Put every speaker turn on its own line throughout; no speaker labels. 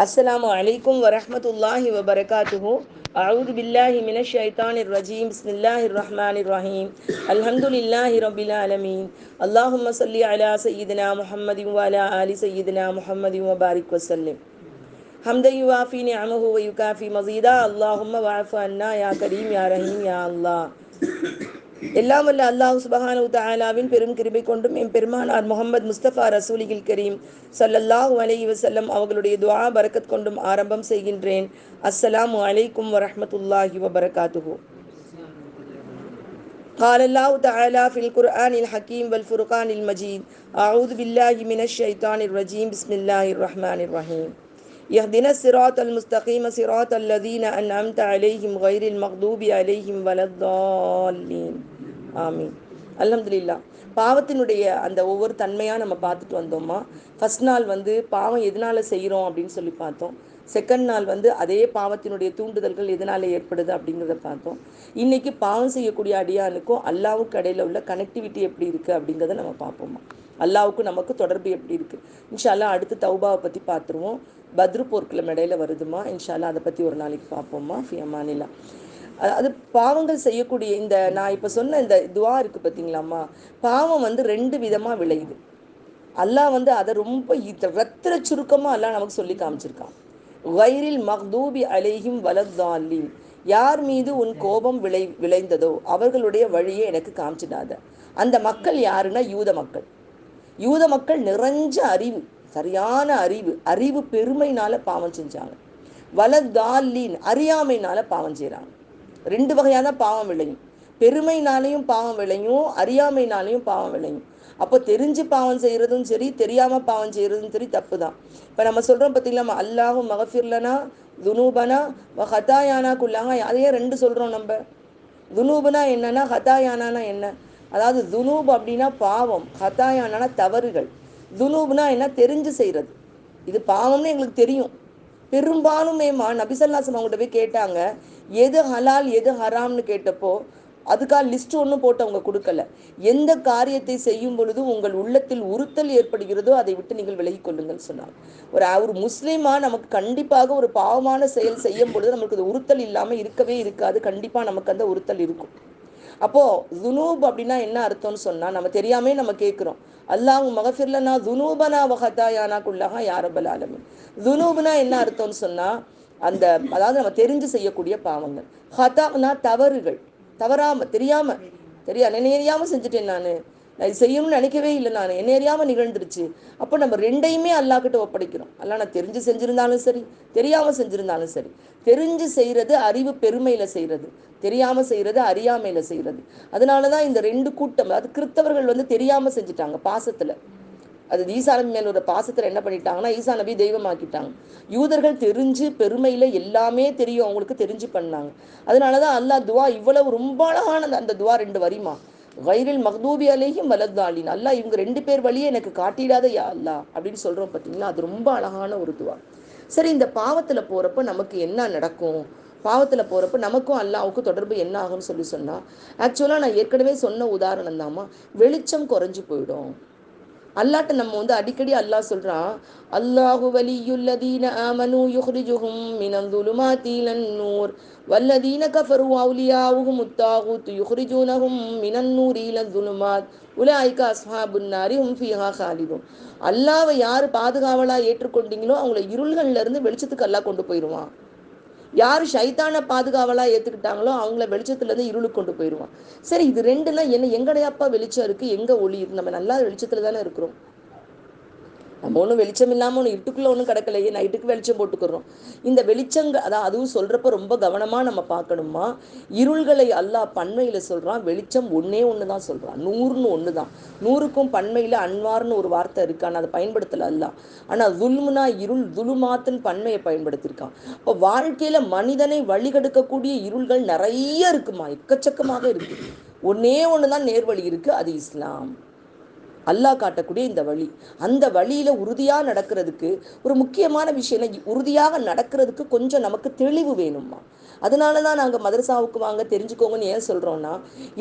السلام عليكم ورحمة الله وبركاته أعوذ بالله من الشيطان الرجيم بسم الله الرحمن الرحيم الحمد لله رب العالمين اللهم صل على سيدنا محمد وعلى آل سيدنا محمد وبارك وسلم حمد يوافي نعمه ويكافي مزيدا اللهم واعف عنا يا كريم يا رحيم يا الله எல்லாம் அல்ல அல்லாஹ் சுபஹானு தாலாவின் பெரும் கிருபை கொண்டும் எம் பெருமானார் முகமது முஸ்தபா ரசூலிகில் கரீம் சல்லல்லாஹ் அலி வசல்லம் அவர்களுடைய துவா பரக்கத் கொண்டும் ஆரம்பம் செய்கின்றேன் அஸ்ஸலாம் அலைக்கும் வரஹமத்துல்லாஹி வபரகாத்துஹூ قال الله تعالى في القرآن الحكيم والفرقان المجيد أعوذ بالله من الشيطان الرجيم بسم الله الرحمن الرحيم يهدنا الصراط المستقيم صراط الذين أنعمت عليهم غير المغضوب عليهم ولا الضالين آمين الحمد لله பாவத்தினுடைய அந்த ஒவ்வொரு தன்மையாக நம்ம பார்த்துட்டு வந்தோமா ஃபஸ்ட் நாள் வந்து பாவம் எதனால் செய்கிறோம் அப்படின்னு சொல்லி பார்த்தோம் செகண்ட் நாள் வந்து அதே பாவத்தினுடைய தூண்டுதல்கள் எதனால் ஏற்படுது அப்படிங்கிறத பார்த்தோம் இன்றைக்கி பாவம் செய்யக்கூடிய அடியானுக்கும் அல்லாவுக்கு இடையில உள்ள கனெக்டிவிட்டி எப்படி இருக்குது அப்படிங்கிறத நம்ம பார்ப்போமா அல்லாவுக்கும் நமக்கு தொடர்பு எப்படி இருக்குது இன்ஷால்லா அடுத்து தௌபாவை பற்றி பார்த்துருவோம் பத்ரு போர்க்கில் இடையில வருதுமா இன்ஷால்லா அதை பற்றி ஒரு நாளைக்கு பார்ப்போம்மா ஃபியமானிலா அது பாவங்கள் செய்யக்கூடிய இந்த நான் இப்போ சொன்ன இந்த துவா இருக்குது பார்த்தீங்களாம்மா பாவம் வந்து ரெண்டு விதமாக விளையுது அல்லாஹ் வந்து அதை ரொம்ப ரத்திர சுருக்கமாக அல்லாஹ் நமக்கு சொல்லி காமிச்சிருக்கான் வயிறில் மக்தூபி அலேஹிம் வலதாலின் யார் மீது உன் கோபம் விளை விளைந்ததோ அவர்களுடைய வழியே எனக்கு காமிச்சிடாத அந்த மக்கள் யாருன்னா யூத மக்கள் யூத மக்கள் நிறைஞ்ச அறிவு சரியான அறிவு அறிவு பெருமைனால பாவம் செஞ்சாங்க வலதாலின் அறியாமைனால பாவம் செய்கிறாங்க ரெண்டு வகையான பாவம் விளையும் பெருமைனாலையும் பாவம் விளையும் அறியாமைனாலையும் பாவம் விளையும் அப்போ தெரிஞ்சு பாவம் செய்கிறதும் சரி தெரியாமல் பாவம் செய்கிறதும் சரி தப்பு தான் இப்போ நம்ம சொல்கிறோம் பார்த்தீங்களா அல்லாஹும் மகஃபிர்லனா துனூபனா ஹதாயானா குல்லாங்க அதையே ரெண்டு சொல்கிறோம் நம்ம துனூபனா என்னன்னா ஹதாயானானா என்ன அதாவது துனூப் அப்படின்னா பாவம் ஹதாயானா தவறுகள் துனூப்னா என்ன தெரிஞ்சு செய்கிறது இது பாவம்னு எங்களுக்கு தெரியும் பெரும்பாலுமேமா நபிசல்லாசம் அவங்கள்ட்ட போய் கேட்டாங்க எது ஹலால் எது ஹராம்னு கேட்டப்போ அதுக்காக லிஸ்ட் ஒன்றும் போட்டு அவங்க கொடுக்கல எந்த காரியத்தை செய்யும் பொழுது உங்கள் உள்ளத்தில் உறுத்தல் ஏற்படுகிறதோ அதை விட்டு நீங்கள் விலகி கொள்ளுங்கள் சொன்னாங்க ஒரு ஒரு முஸ்லீமாக நமக்கு கண்டிப்பாக ஒரு பாவமான செயல் செய்யும் பொழுது நமக்கு அது உறுத்தல் இல்லாமல் இருக்கவே இருக்காது கண்டிப்பாக நமக்கு அந்த உறுத்தல் இருக்கும் அப்போது துனூப் அப்படின்னா என்ன அர்த்தம்னு சொன்னால் நம்ம தெரியாமே நம்ம கேட்குறோம் அல்லாஹ் மகஃபிர்லனா துனூபனா வகதாயானா குல்லஹா யாரபல் ஆலமின் துனூபுனா என்ன அர்த்தம்னு சொன்னால் அந்த அதாவது நம்ம தெரிஞ்சு செய்யக்கூடிய பாவங்கள் ஹதானா தவறுகள் தவறாமல் தெரியாமல் தெரியா நினையாமல் செஞ்சுட்டேன் நான் நான் செய்யணும்னு நினைக்கவே இல்லை நான் என்ன அறியாமல் நிகழ்ந்துருச்சு அப்போ நம்ம ரெண்டையுமே அல்லாக்கிட்ட ஒப்படைக்கிறோம் அல்ல நான் தெரிஞ்சு செஞ்சிருந்தாலும் சரி தெரியாமல் செஞ்சுருந்தாலும் சரி தெரிஞ்சு செய்யறது அறிவு பெருமையில செய்யறது தெரியாமல் செய்யறது அறியாமையில செய்யறது அதனாலதான் இந்த ரெண்டு கூட்டம் அது கிறித்தவர்கள் வந்து தெரியாமல் செஞ்சுட்டாங்க பாசத்துல அது ஈசா மேல மேலோட பாசத்துல என்ன பண்ணிட்டாங்கன்னா ஈசா நபி தெய்வமாக்கிட்டாங்க யூதர்கள் தெரிஞ்சு பெருமையில எல்லாமே தெரியும் அவங்களுக்கு தெரிஞ்சு பண்ணாங்க அதனாலதான் அல்லா துவா இவ்வளவு ரொம்ப அழகான அந்த துவா ரெண்டு வரிமா வைரில் மஹதூபி அலேயும் வலதாளின் அல்லா இவங்க ரெண்டு பேர் வழியே எனக்கு காட்டிடாத யா அல்லா அப்படின்னு சொல்கிறோம் பார்த்தீங்களா அது ரொம்ப அழகான ஒரு துவா சரி இந்த பாவத்தில் போகிறப்ப நமக்கு என்ன நடக்கும் பாவத்தில் போகிறப்ப நமக்கும் அல்லாவுக்கும் தொடர்பு என்ன ஆகும்னு சொல்லி சொன்னால் ஆக்சுவலாக நான் ஏற்கனவே சொன்ன உதாரணம் தாம்மா வெளிச்சம் குறைஞ்சி போயிடும் அல்லாட்ட நம்ம வந்து அடிக்கடி அல்லாஹ் சொல்கிறான் அல்லாஹு வலியுல்லதீன ஆமனு யுஹ்ரிஜுஹும் மினம் துலுமாத்தீலன் நூர் வல்லதீன கஃபரு அவுலியாவுஹும் முத்தாகுத் யுஹ்ரிஜூனஹும் மினன் நூர் ஈல துலுமாத் உலாய்கா அஸ்ஹாபுன்னாரி ஹும் ஃபிஹா ஹாலிதும் அல்லாவை யார் பாதுகாவலாக ஏற்றுக்கொண்டீங்களோ அவங்கள இருள்கள்லேருந்து வெளிச்சத்துக்கு அல்லாஹ் கொண்டு போயிடுவான் யார் ஷைத்தான பாதுகாவலாக ஏற்றுக்கிட்டாங்களோ அவங்கள வெளிச்சத்துலேருந்து இருளுக்கு கொண்டு போயிடுவான் சரி இது ரெண்டுலாம் என்ன எங்கடையாப்பா வெளிச்சம் இருக்குது எங்கே ஒளி இருக்குது நம்ம நல்லா வெளிச்சத்தில் தானே இருக்கிறோம் நம்ம ஒன்றும் வெளிச்சம் இல்லாமல் ஒன்று இட்டுக்குள்ளே ஒன்றும் கிடக்கலையே நைட்டுக்கு வெளிச்சம் போட்டுக்கிறோம் இந்த வெளிச்சங்க அதான் அதுவும் சொல்கிறப்ப ரொம்ப கவனமாக நம்ம பார்க்கணுமா இருள்களை அல்லாஹ் பன்மையில் சொல்கிறான் வெளிச்சம் ஒன்றே ஒன்று தான் சொல்கிறான் நூறுன்னு ஒன்று தான் நூறுக்கும் பன்மையில் அன்வார்னு ஒரு வார்த்தை ஆனால் அதை பயன்படுத்தலை அல்ல ஆனால் துல்முனா இருள் துலுமாத்துன்னு பன்மையை பயன்படுத்தியிருக்கான் இப்போ வாழ்க்கையில் மனிதனை வழிகெடுக்கக்கூடிய இருள்கள் நிறைய இருக்குமா எக்கச்சக்கமாக இருக்குது ஒன்றே ஒன்று தான் நேர்வழி இருக்குது அது இஸ்லாம் அல்லாஹ் காட்டக்கூடிய இந்த வழி அந்த வழியில் உறுதியாக நடக்கிறதுக்கு ஒரு முக்கியமான விஷயம் உறுதியாக நடக்கிறதுக்கு கொஞ்சம் நமக்கு தெளிவு வேணுமா அதனால தான் நாங்கள் மதரசாவுக்கு வாங்க தெரிஞ்சுக்கோங்கன்னு ஏன் சொல்கிறோன்னா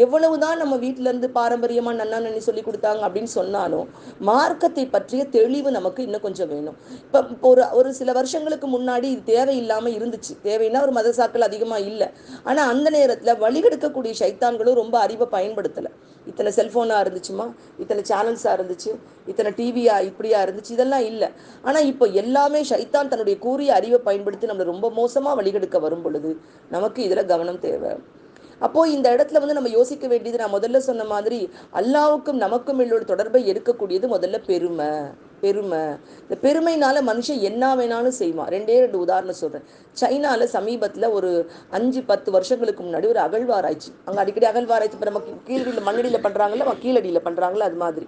எவ்வளவு தான் நம்ம வீட்டிலேருந்து பாரம்பரியமாக நன்னா நன்னி சொல்லி கொடுத்தாங்க அப்படின்னு சொன்னாலும் மார்க்கத்தை பற்றிய தெளிவு நமக்கு இன்னும் கொஞ்சம் வேணும் இப்போ ஒரு ஒரு சில வருஷங்களுக்கு முன்னாடி இது தேவையில்லாமல் இருந்துச்சு தேவைன்னா ஒரு மதரசாக்கள் அதிகமாக இல்லை ஆனால் அந்த நேரத்தில் வழிகெடுக்கக்கூடிய சைத்தான்களும் ரொம்ப அறிவை பயன்படுத்தலை இத்தனை செல்ஃபோனாக இருந்துச்சுமா இத்தனை சேனல்ஸாக இருந்துச்சு இத்தனை டிவியா இப்படியா இருந்துச்சு இதெல்லாம் இல்லை ஆனால் இப்போ எல்லாமே ஷைத்தான் தன்னுடைய கூறிய அறிவை பயன்படுத்தி நம்மளை ரொம்ப மோசமாக வழிகெடுக்க வரும் பொழுது நமக்கு இதில் கவனம் தேவை அப்போது இந்த இடத்துல வந்து நம்ம யோசிக்க வேண்டியது நான் முதல்ல சொன்ன மாதிரி அல்லாவுக்கும் நமக்கும் இல்லோட தொடர்பை எடுக்கக்கூடியது முதல்ல பெருமை பெருமை இந்த பெருமைனால மனுஷன் என்ன வேணாலும் செய்வான் ரெண்டே ரெண்டு உதாரணம் சொல்கிறேன் சைனாவில் சமீபத்தில் ஒரு அஞ்சு பத்து வருஷங்களுக்கு முன்னாடி ஒரு அகழ்வாராய்ச்சி அங்கே அடிக்கடி அகழ்வாராய்ச்சி இப்போ நம்ம கீழடியில் மண்ணடியில் பண்ணுறாங்கல்ல கீழடியில் பண்ணுறாங்களோ அது மாதிரி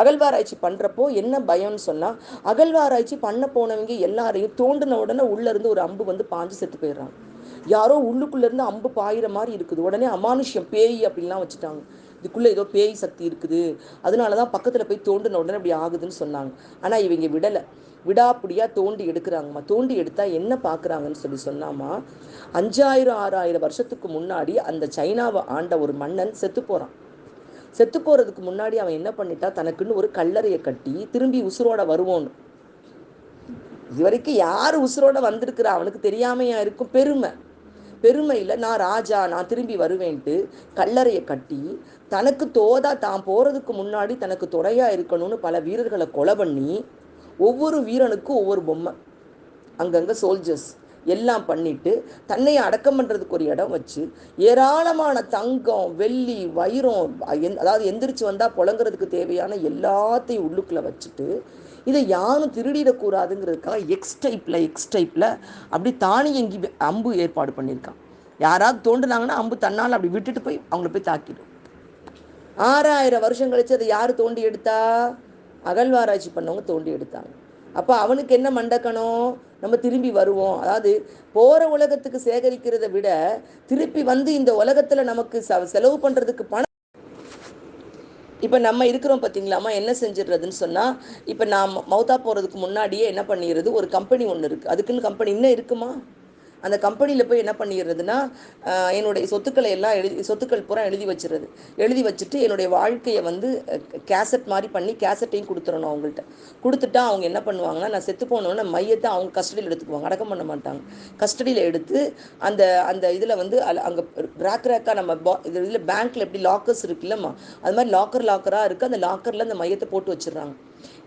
அகழ்வாராய்ச்சி பண்ணுறப்போ என்ன பயம்னு சொன்னால் அகழ்வாராய்ச்சி பண்ண போனவங்க எல்லாரையும் தோண்டின உடனே உள்ளேருந்து ஒரு அம்பு வந்து பாஞ்சு செத்து போயிடுறாங்க யாரோ உள்ளுக்குள்ளேருந்து அம்பு பாயிற மாதிரி இருக்குது உடனே அமானுஷ்யம் பேய் அப்படின்லாம் வச்சுட்டாங்க இதுக்குள்ளே ஏதோ பேய் சக்தி இருக்குது அதனால தான் பக்கத்தில் போய் தோண்டின உடனே அப்படி ஆகுதுன்னு சொன்னாங்க ஆனால் இவங்க விடலை விடாப்பிடியாக தோண்டி எடுக்கிறாங்கம்மா தோண்டி எடுத்தால் என்ன பார்க்குறாங்கன்னு சொல்லி சொன்னாமா அஞ்சாயிரம் ஆறாயிரம் வருஷத்துக்கு முன்னாடி அந்த சைனாவை ஆண்ட ஒரு மன்னன் செத்து போகிறான் செத்து போகிறதுக்கு முன்னாடி அவன் என்ன பண்ணிட்டா தனக்குன்னு ஒரு கல்லறையை கட்டி திரும்பி உசுரோட வருவோன்னு இது வரைக்கும் யார் உசுரோட வந்திருக்கிறா அவனுக்கு தெரியாமையா இருக்கும் பெருமை பெருமையில் நான் ராஜா நான் திரும்பி வருவேன்ட்டு கல்லறையை கட்டி தனக்கு தோதா தான் போகிறதுக்கு முன்னாடி தனக்கு துணையாக இருக்கணும்னு பல வீரர்களை கொலை பண்ணி ஒவ்வொரு வீரனுக்கும் ஒவ்வொரு பொம்மை அங்கங்கே சோல்ஜர்ஸ் எல்லாம் பண்ணிட்டு தன்னை அடக்கம் பண்ணுறதுக்கு ஒரு இடம் வச்சு ஏராளமான தங்கம் வெள்ளி வைரம் அதாவது எந்திரிச்சு வந்தால் புழங்குறதுக்கு தேவையான எல்லாத்தையும் உள்ளுக்குள்ளே வச்சுட்டு இதை யாரும் திருடிடக்கூடாதுங்கிறதுக்காக எக்ஸ் டைப்பில் எக்ஸ் டைப்பில் அப்படி தானியங்கி அம்பு ஏற்பாடு பண்ணியிருக்கான் யாராவது தோண்டுனாங்கன்னா அம்பு தன்னால் அப்படி விட்டுட்டு போய் அவங்கள போய் தாக்கிடும் ஆறாயிரம் வருஷம் கழிச்சு அதை யார் தோண்டி எடுத்தா அகழ்வாராய்ச்சி பண்ணவங்க தோண்டி எடுத்தாங்க அப்போ அவனுக்கு என்ன மண்டக்கணும் நம்ம திரும்பி வருவோம் அதாவது போகிற உலகத்துக்கு சேகரிக்கிறத விட திருப்பி வந்து இந்த உலகத்தில் நமக்கு செலவு பண்ணுறதுக்கு பணம் இப்போ நம்ம இருக்கிறோம் பார்த்தீங்களாமா என்ன செஞ்சிடுறதுன்னு சொன்னால் இப்போ நான் மௌத்தா போகிறதுக்கு முன்னாடியே என்ன பண்ணிடுறது ஒரு கம்பெனி ஒன்று இருக்குது அதுக்குன்னு கம்பெனி இன்னும் இருக்குமா அந்த கம்பெனியில் போய் என்ன பண்ணிடுறதுன்னா என்னுடைய சொத்துக்களை எல்லாம் எழுதி சொத்துக்கள் பூரா எழுதி வச்சுருது எழுதி வச்சுட்டு என்னுடைய வாழ்க்கையை வந்து கேசட் மாதிரி பண்ணி கேசட்டையும் கொடுத்துடணும் அவங்கள்ட்ட கொடுத்துட்டா அவங்க என்ன பண்ணுவாங்கன்னா நான் செத்து போனோன்னா மையத்தை அவங்க கஸ்டடியில் எடுத்துக்குவாங்க அடக்கம் பண்ண மாட்டாங்க கஸ்டடியில் எடுத்து அந்த அந்த இதில் வந்து அங்கே ரேக் ரேக்காக நம்ம பா இதில் பேங்க்கில் எப்படி லாக்கர்ஸ் இருக்குல்லம்மா அது மாதிரி லாக்கர் லாக்கராக இருக்குது அந்த லாக்கரில் அந்த மையத்தை போட்டு வச்சிடுறாங்க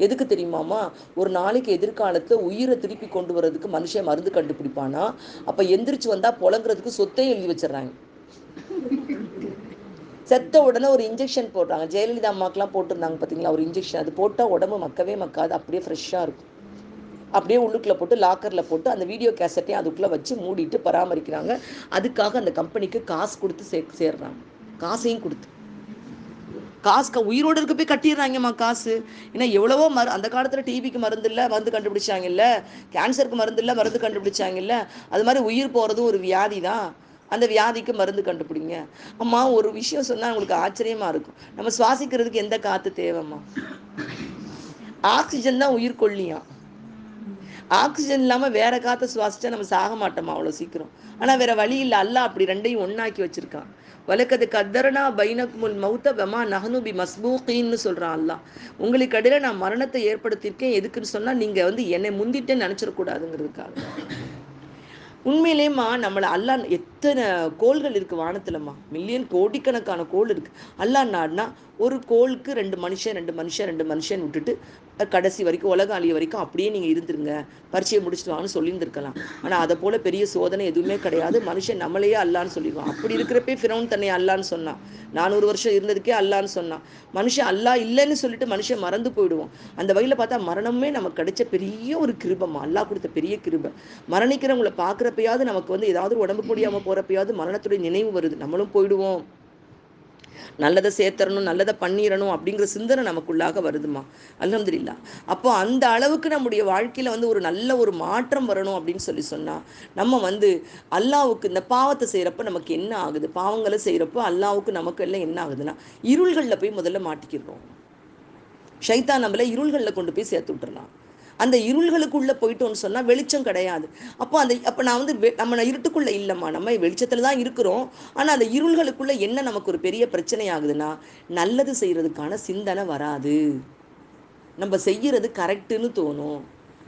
எதுக்கு தெரியுமாமா ஒரு நாளைக்கு எதிர்காலத்தில் உயிரை திருப்பி கொண்டு வர்றதுக்கு மனுஷன் மருந்து கண்டுபிடிப்பானா அப்போ எந்திரிச்சு வந்தால் புழங்குறதுக்கு சொத்தே எழுதி வச்சிடறாங்க செத்த உடனே ஒரு இன்ஜெக்ஷன் போடுறாங்க ஜெயலலிதா அம்மாக்கெல்லாம் போட்டிருந்தாங்க பார்த்தீங்களா ஒரு இன்ஜெக்ஷன் அது போட்டால் உடம்பு மக்கவே மக்காது அப்படியே ஃப்ரெஷ்ஷாக இருக்கும் அப்படியே உள்ளுக்குள்ள போட்டு லாக்கரில் போட்டு அந்த வீடியோ கேசட்டையும் அதுக்குள்ளே வச்சு மூடிட்டு பராமரிக்கிறாங்க அதுக்காக அந்த கம்பெனிக்கு காசு கொடுத்து சே சேர்றாங்க காசையும் கொடுத்து காசு உயிரோடு இருக்க போய் கட்டிடுறாங்கம்மா காசு ஏன்னா எவ்வளவோ மரு அந்த காலத்தில் டிவிக்கு மருந்து இல்லை மருந்து இல்லை கேன்சருக்கு மருந்து இல்லை மருந்து கண்டுபிடிச்சாங்கல்ல அது மாதிரி உயிர் போகிறதும் ஒரு வியாதி தான் அந்த வியாதிக்கு மருந்து கண்டுபிடிங்க அம்மா ஒரு விஷயம் சொன்னால் உங்களுக்கு ஆச்சரியமாக இருக்கும் நம்ம சுவாசிக்கிறதுக்கு எந்த காற்று தேவைம்மா ஆக்சிஜன் தான் உயிர் கொல்லியாம் ஆக்சிஜன் இல்லாமல் வேற காற்றை சுவாசிச்சா நம்ம சாக மாட்டோம்மா அவ்வளோ சீக்கிரம் ஆனால் வேற வழி இல்லை அல்ல அப்படி ரெண்டையும் ஒன்றாக்கி வச்சிருக்கான் வலக்கது கத்தரனா பைனக்முல் மௌத்த வெமா நஹனுபி மஸ்பூக்கின்னு சொல்கிறான் அல்லா உங்களுக்கு இடையில நான் மரணத்தை ஏற்படுத்தியிருக்கேன் எதுக்குன்னு சொன்னால் நீங்கள் வந்து என்னை முந்திட்டேன்னு நினச்சிடக்கூடாதுங்கிறதுக்காக உண்மையிலேம்மா நம்மளை அல்லா எத்தனை கோள்கள் இருக்குது வானத்திலம்மா மில்லியன் கோடிக்கணக்கான கோள் இருக்குது அல்லா நாடுனா ஒரு கோளுக்கு ரெண்டு மனுஷன் ரெண்டு மனுஷன் ரெண்டு மனுஷன் விட்டுட்டு கடைசி வரைக்கும் உலகம் அழிய வரைக்கும் அப்படியே நீங்கள் இருந்துருங்க பரிச்சையை முடிச்சுட்டு வாங்கன்னு சொல்லியிருந்துருக்கலாம் ஆனால் அதை போல பெரிய சோதனை எதுவுமே கிடையாது மனுஷன் நம்மளையே அல்லான்னு சொல்லிடுவான் அப்படி இருக்கிறப்பே ஃபிரௌன் தன்னை அல்லான்னு சொன்னான் நானூறு வருஷம் இருந்ததுக்கே அல்லான்னு சொன்னான் மனுஷன் அல்லா இல்லைன்னு சொல்லிட்டு மனுஷன் மறந்து போயிடுவோம் அந்த வகையில் பார்த்தா மரணமே நமக்கு கிடைச்ச பெரிய ஒரு கிருபம் அல்லா கொடுத்த பெரிய கிருபம் மரணிக்கிறவங்களை பார்க்குறப்பையாவது நமக்கு வந்து ஏதாவது உடம்பு முடியாமல் போகிறப்பையாவது மரணத்துடைய நினைவு வருது நம்மளும் போயிடுவோம் நல்லதை சேர்த்தரணும் நல்லதை பண்ணிடணும் அப்படிங்கிற சிந்தனை நமக்குள்ளாக வருதுமா அலமதுல்லா அப்போ அந்த அளவுக்கு நம்முடைய வாழ்க்கையில் வந்து ஒரு நல்ல ஒரு மாற்றம் வரணும் அப்படின்னு சொல்லி சொன்னால் நம்ம வந்து அல்லாவுக்கு இந்த பாவத்தை செய்கிறப்ப நமக்கு என்ன ஆகுது பாவங்களை செய்கிறப்போ அல்லாவுக்கு நமக்கு எல்லாம் என்ன ஆகுதுன்னா இருள்களில் போய் முதல்ல மாட்டிக்கிறோம் ஷைத்தான் நம்மளை இருள்களில் கொண்டு போய் சேர்த்து விட்டுறான் அந்த இருள்களுக்குள்ளே போயிட்டோம்னு சொன்னால் வெளிச்சம் கிடையாது அப்போ அந்த அப்போ நான் வந்து நம்ம இருட்டுக்குள்ளே இல்லைம்மா நம்ம வெளிச்சத்தில் தான் இருக்கிறோம் ஆனால் அந்த இருள்களுக்குள்ளே என்ன நமக்கு ஒரு பெரிய பிரச்சனை ஆகுதுன்னா நல்லது செய்கிறதுக்கான சிந்தனை வராது நம்ம செய்கிறது கரெக்டுன்னு தோணும்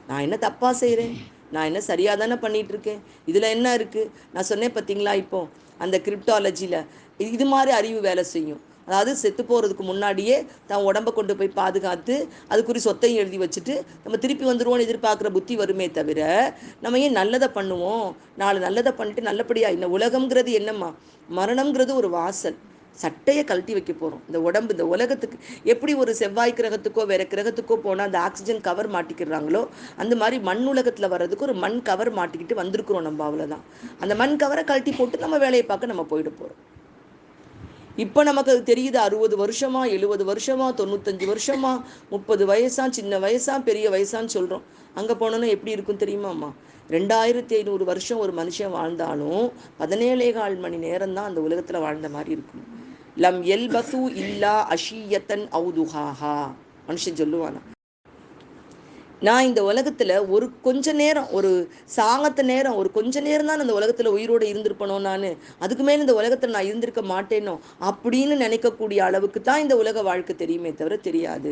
நான் என்ன தப்பாக செய்கிறேன் நான் என்ன சரியாக தானே பண்ணிகிட்ருக்கேன் இதில் என்ன இருக்குது நான் சொன்னேன் பார்த்தீங்களா இப்போ அந்த கிரிப்டாலஜியில் இது மாதிரி அறிவு வேலை செய்யும் அதாவது செத்து போகிறதுக்கு முன்னாடியே தான் உடம்பை கொண்டு போய் பாதுகாத்து அதுக்குரிய சொத்தையும் எழுதி வச்சுட்டு நம்ம திருப்பி வந்துடுவோம்னு எதிர்பார்க்குற புத்தி வருமே தவிர நம்ம ஏன் நல்லதை பண்ணுவோம் நாலு நல்லதை பண்ணிட்டு நல்லபடியாக இந்த உலகம்ங்கிறது என்னம்மா மரணம்ங்கிறது ஒரு வாசல் சட்டையை கழட்டி வைக்க போகிறோம் இந்த உடம்பு இந்த உலகத்துக்கு எப்படி ஒரு செவ்வாய் கிரகத்துக்கோ வேறு கிரகத்துக்கோ போனால் அந்த ஆக்சிஜன் கவர் மாட்டிக்கிறாங்களோ அந்த மாதிரி மண் உலகத்தில் வர்றதுக்கு ஒரு மண் கவர் மாட்டிக்கிட்டு வந்திருக்கிறோம் நம்ம அவ்வளோதான் அந்த மண் கவரை கழட்டி போட்டு நம்ம வேலையை பார்க்க நம்ம போயிட போகிறோம் இப்போ நமக்கு அது தெரியுது அறுபது வருஷமா எழுபது வருஷமா தொண்ணூத்தஞ்சு வருஷமா முப்பது வயசா சின்ன வயசா பெரிய வயசான்னு சொல்கிறோம் அங்கே போனோன்னா எப்படி இருக்கும் தெரியுமாம்மா ரெண்டாயிரத்தி ஐநூறு வருஷம் ஒரு மனுஷன் வாழ்ந்தாலும் பதினேழே கால் மணி நேரம் தான் அந்த உலகத்தில் வாழ்ந்த மாதிரி இருக்கும் லம் எல் பசு இல்லா அஷீயத்தன் அவுதுஹாஹா மனுஷன் சொல்லுவானா நான் இந்த உலகத்தில் ஒரு கொஞ்ச நேரம் ஒரு சாகத்த நேரம் ஒரு கொஞ்ச நேரம் தான் இந்த உலகத்தில் உயிரோடு இருந்திருப்பனோ நான் அதுக்கு மேலே இந்த உலகத்தில் நான் இருந்திருக்க மாட்டேனோ அப்படின்னு நினைக்கக்கூடிய அளவுக்கு தான் இந்த உலக வாழ்க்கை தெரியுமே தவிர தெரியாது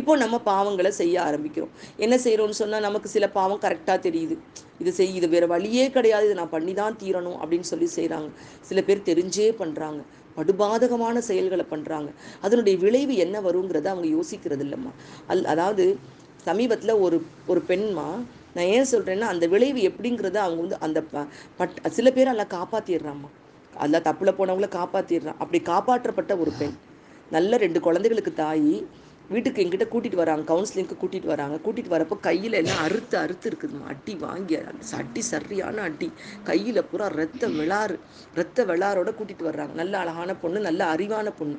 இப்போ நம்ம பாவங்களை செய்ய ஆரம்பிக்கிறோம் என்ன செய்கிறோம்னு சொன்னால் நமக்கு சில பாவம் கரெக்டாக தெரியுது இது செய் இது வேறு வழியே கிடையாது இது நான் பண்ணி தான் தீரணும் அப்படின்னு சொல்லி செய்கிறாங்க சில பேர் தெரிஞ்சே பண்ணுறாங்க படுபாதகமான செயல்களை பண்ணுறாங்க அதனுடைய விளைவு என்ன வருங்கிறத அவங்க யோசிக்கிறது இல்லைம்மா அல் அதாவது சமீபத்தில் ஒரு ஒரு பெண்மா நான் ஏன் சொல்கிறேன்னா அந்த விளைவு எப்படிங்கிறத அவங்க வந்து அந்த பட் சில பேர் அதில் காப்பாற்றிடுறாம்மா அதில் தப்பில் போனவங்கள காப்பாற்றிடுறான் அப்படி காப்பாற்றப்பட்ட ஒரு பெண் நல்ல ரெண்டு குழந்தைகளுக்கு தாய் வீட்டுக்கு எங்கிட்ட கூட்டிகிட்டு வராங்க கவுன்சிலிங்க்கு கூட்டிகிட்டு வராங்க கூட்டிகிட்டு வரப்போ கையில் எல்லாம் அறுத்து அறுத்து இருக்குதுமா அட்டி வாங்கி அட்டி சரியான அட்டி கையில் பூரா ரத்த விளாறு ரத்த விளாரோட கூட்டிகிட்டு வர்றாங்க நல்ல அழகான பொண்ணு நல்ல அறிவான பொண்ணு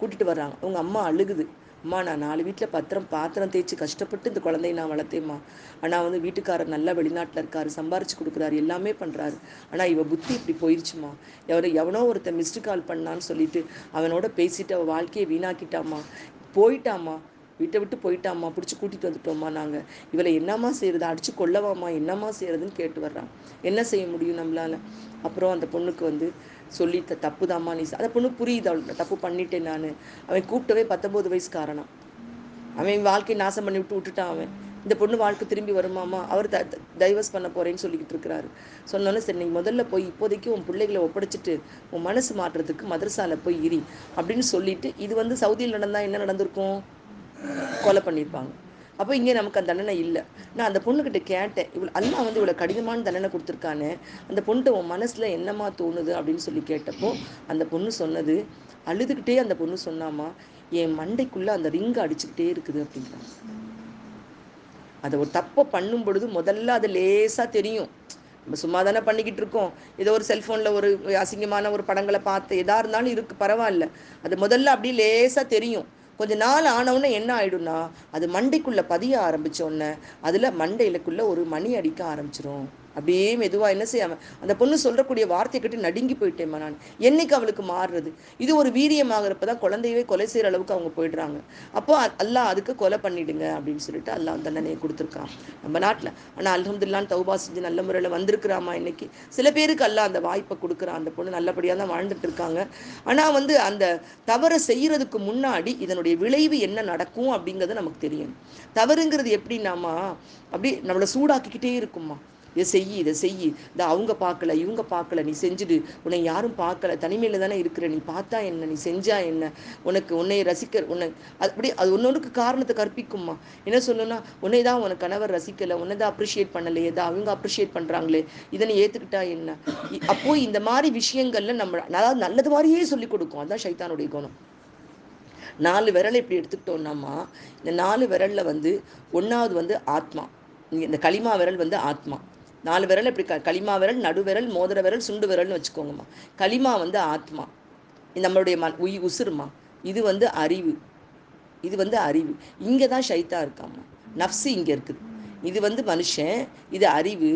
கூட்டிகிட்டு வர்றாங்க அவங்க அம்மா அழுகுது அம்மா நான் நாலு வீட்டில் பத்திரம் பாத்திரம் தேய்ச்சி கஷ்டப்பட்டு இந்த குழந்தைய நான் வளர்த்தேம்மா ஆனால் வந்து வீட்டுக்காரர் நல்லா வெளிநாட்டில் இருக்கார் சம்பாரிச்சு கொடுக்குறாரு எல்லாமே பண்ணுறாரு ஆனால் இவள் புத்தி இப்படி போயிடுச்சுமா எவ்வளோ எவனோ ஒருத்தன் மிஸ்டு கால் பண்ணான்னு சொல்லிட்டு அவனோட பேசிட்டு அவள் வாழ்க்கையை வீணாக்கிட்டாம்மா போயிட்டாம்மா வீட்டை விட்டு போயிட்டாம்மா பிடிச்சி கூட்டிகிட்டு வந்துட்டோம்மா நாங்கள் இவளை என்னம்மா செய்கிறது அடிச்சு கொள்ளவாம்மா என்னம்மா செய்கிறதுன்னு கேட்டு வர்றான் என்ன செய்ய முடியும் நம்மளால் அப்புறம் அந்த பொண்ணுக்கு வந்து சொல்லி த தப்பு தாம்மா நீ அதை பொண்ணு புரியுது அவள் தப்பு பண்ணிட்டேன் நான் அவன் கூப்பிட்டவே பத்தொம்போது காரணம் அவன் வாழ்க்கையை நாசம் பண்ணி விட்டு விட்டுட்டான் அவன் இந்த பொண்ணு வாழ்க்கை திரும்பி வருமாமா அவர் த டைவர்ஸ் பண்ண போகிறேன்னு சொல்லிக்கிட்டு இருக்கிறாரு சொன்னாலும் சரி நீங்கள் முதல்ல போய் இப்போதைக்கு உன் பிள்ளைகளை ஒப்படைச்சிட்டு உன் மனசு மாற்றுறதுக்கு மதரசாவில் போய் இரி அப்படின்னு சொல்லிட்டு இது வந்து சவுதியில் நடந்தால் என்ன நடந்திருக்கும் கொலை பண்ணியிருப்பாங்க அப்போ இங்கே நமக்கு அந்த தண்டனை இல்லை நான் அந்த பொண்ணுக்கிட்ட கேட்டேன் இவ்வளோ அல்லா வந்து இவ்வளோ கடினமான தண்டனை கொடுத்துருக்கானு அந்த பொண்ணு உன் மனசில் என்னம்மா தோணுது அப்படின்னு சொல்லி கேட்டப்போ அந்த பொண்ணு சொன்னது அழுதுகிட்டே அந்த பொண்ணு சொன்னாமா என் மண்டைக்குள்ளே அந்த ரிங்கு அடிச்சுக்கிட்டே இருக்குது அப்படின்றாங்க அதை ஒரு தப்பை பண்ணும் பொழுது முதல்ல அது லேசாக தெரியும் நம்ம சும்மா தானே பண்ணிக்கிட்டு இருக்கோம் ஏதோ ஒரு செல்ஃபோனில் ஒரு அசிங்கமான ஒரு படங்களை பார்த்து எதாக இருந்தாலும் இருக்கு பரவாயில்ல அது முதல்ல அப்படியே லேசாக தெரியும் கொஞ்ச நாள் ஆனவுடனே என்ன ஆயிடும்னா அது மண்டைக்குள்ளே பதிய ஆரம்பித்தோடனே அதில் மண்டையிலக்குள்ளே ஒரு மணி அடிக்க ஆரம்பிச்சிரும் அப்படியே மெதுவா என்ன செய்யாம அந்த பொண்ணு சொல்றக்கூடிய வார்த்தை கட்டி நடுங்கி போயிட்டேமா நான் என்னைக்கு அவளுக்கு மாறுறது இது ஒரு வீரியமாகிறப்ப தான் குழந்தையவே கொலை செய்யற அளவுக்கு அவங்க போயிடுறாங்க அப்போ அல்லாஹ் அதுக்கு கொலை பண்ணிடுங்க அப்படின்னு சொல்லிட்டு அல்லா தண்டனையை கொடுத்துருக்கான் நம்ம நாட்டுல ஆனா அலமதுல்லான் தௌபா செஞ்சு நல்ல முறையில வந்திருக்கிறாமா இன்னைக்கு சில பேருக்கு அல்லா அந்த வாய்ப்பை கொடுக்குறான் அந்த பொண்ணு நல்லபடியா தான் வாழ்ந்துட்டு இருக்காங்க ஆனா வந்து அந்த தவறை செய்யறதுக்கு முன்னாடி இதனுடைய விளைவு என்ன நடக்கும் அப்படிங்கறது நமக்கு தெரியும் தவறுங்கிறது எப்படின்னாமா அப்படி நம்மளை சூடாக்கிக்கிட்டே இருக்குமா இதை செய் இதை செய் இந்த அவங்க பார்க்கல இவங்க பார்க்கல நீ செஞ்சுடு உன்னை யாரும் பார்க்கல தனிமையில் தானே இருக்கிற நீ பார்த்தா என்ன நீ செஞ்சா என்ன உனக்கு உன்னை ரசிக்க உன்னை அப்படி அது ஒன்னொன்றுக்கு காரணத்தை கற்பிக்குமா என்ன சொல்லணும்னா உன்னை தான் உனக்கு கணவர் ரசிக்கலை உன்னை தான் அப்ரிஷியேட் பண்ணலை தான் அவங்க அப்ரிஷியேட் பண்ணுறாங்களே இதை நீ ஏற்றுக்கிட்டா என்ன அப்போ இந்த மாதிரி விஷயங்கள்ல நம்ம அதாவது நல்லது மாதிரியே சொல்லிக் கொடுக்கும் அதுதான் சைத்தானுடைய குணம் நாலு விரலை இப்படி எடுத்துக்கிட்டோம்னாமா இந்த நாலு விரலில் வந்து ஒன்றாவது வந்து ஆத்மா இந்த களிமா விரல் வந்து ஆத்மா நாலு விரல் இப்படி க களிமா விரல் நடுவிரல் மோதிர விரல் சுண்டு விரல்னு வச்சுக்கோங்கம்மா களிமா வந்து ஆத்மா நம்மளுடைய மண் உயி உசுருமா இது வந்து அறிவு இது வந்து அறிவு இங்கே தான் ஷைத்தா இருக்காம்மா நஃப்ஸு இங்கே இருக்குது இது வந்து மனுஷன் இது அறிவு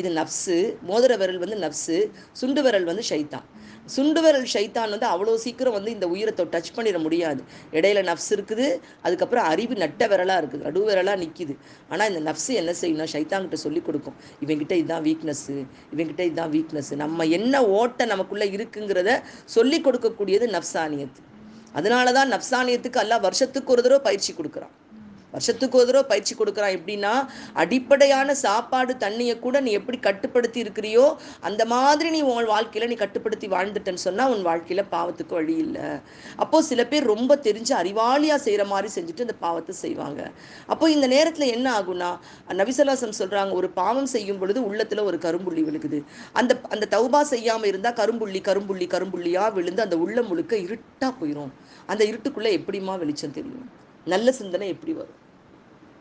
இது நஃப்ஸு மோதிர விரல் வந்து நஃப்ஸு சுண்டு விரல் வந்து ஷைத்தான் சுண்டுவரல் சைத்தான் வந்து அவ்வளோ சீக்கிரம் வந்து இந்த உயிரத்தை டச் பண்ணிட முடியாது இடையில நஃப்ஸ் இருக்குது அதுக்கப்புறம் அறிவு நட்ட விரலாக இருக்குது நடு விரலாக நிற்கிது ஆனால் இந்த நஃப்ஸு என்ன செய்யணும் சைத்தான்கிட்ட சொல்லி கொடுக்கும் இவங்கிட்ட இதுதான் வீக்னஸ்ஸு இவங்கிட்ட இதுதான் வீக்னஸ்ஸு நம்ம என்ன ஓட்ட நமக்குள்ளே இருக்குங்கிறத சொல்லி கொடுக்கக்கூடியது நஃப்ஸானியத்து அதனால தான் நப்சானியத்துக்கு எல்லாம் வருஷத்துக்கு ஒரு தடவை பயிற்சி கொடுக்குறான் வருஷத்துக்கு ஒரு தடவை பயிற்சி கொடுக்குறான் எப்படின்னா அடிப்படையான சாப்பாடு தண்ணியை கூட நீ எப்படி கட்டுப்படுத்தி இருக்கிறியோ அந்த மாதிரி நீ உன் வாழ்க்கையில் நீ கட்டுப்படுத்தி வாழ்ந்துட்டேன்னு சொன்னால் உன் வாழ்க்கையில் பாவத்துக்கு வழி இல்லை அப்போது சில பேர் ரொம்ப தெரிஞ்சு அறிவாளியாக செய்கிற மாதிரி செஞ்சுட்டு அந்த பாவத்தை செய்வாங்க அப்போ இந்த நேரத்தில் என்ன ஆகும்னா நவிசலாசம் சொல்கிறாங்க ஒரு பாவம் செய்யும் பொழுது உள்ளத்தில் ஒரு கரும்புள்ளி விழுகுது அந்த அந்த தௌபா செய்யாமல் இருந்தால் கரும்புள்ளி கரும்புள்ளி கரும்புள்ளியாக விழுந்து அந்த உள்ளம் முழுக்க இருட்டாக போயிடும் அந்த இருட்டுக்குள்ளே எப்படிமா வெளிச்சம் தெரியும் நல்ல சிந்தனை எப்படி வரும்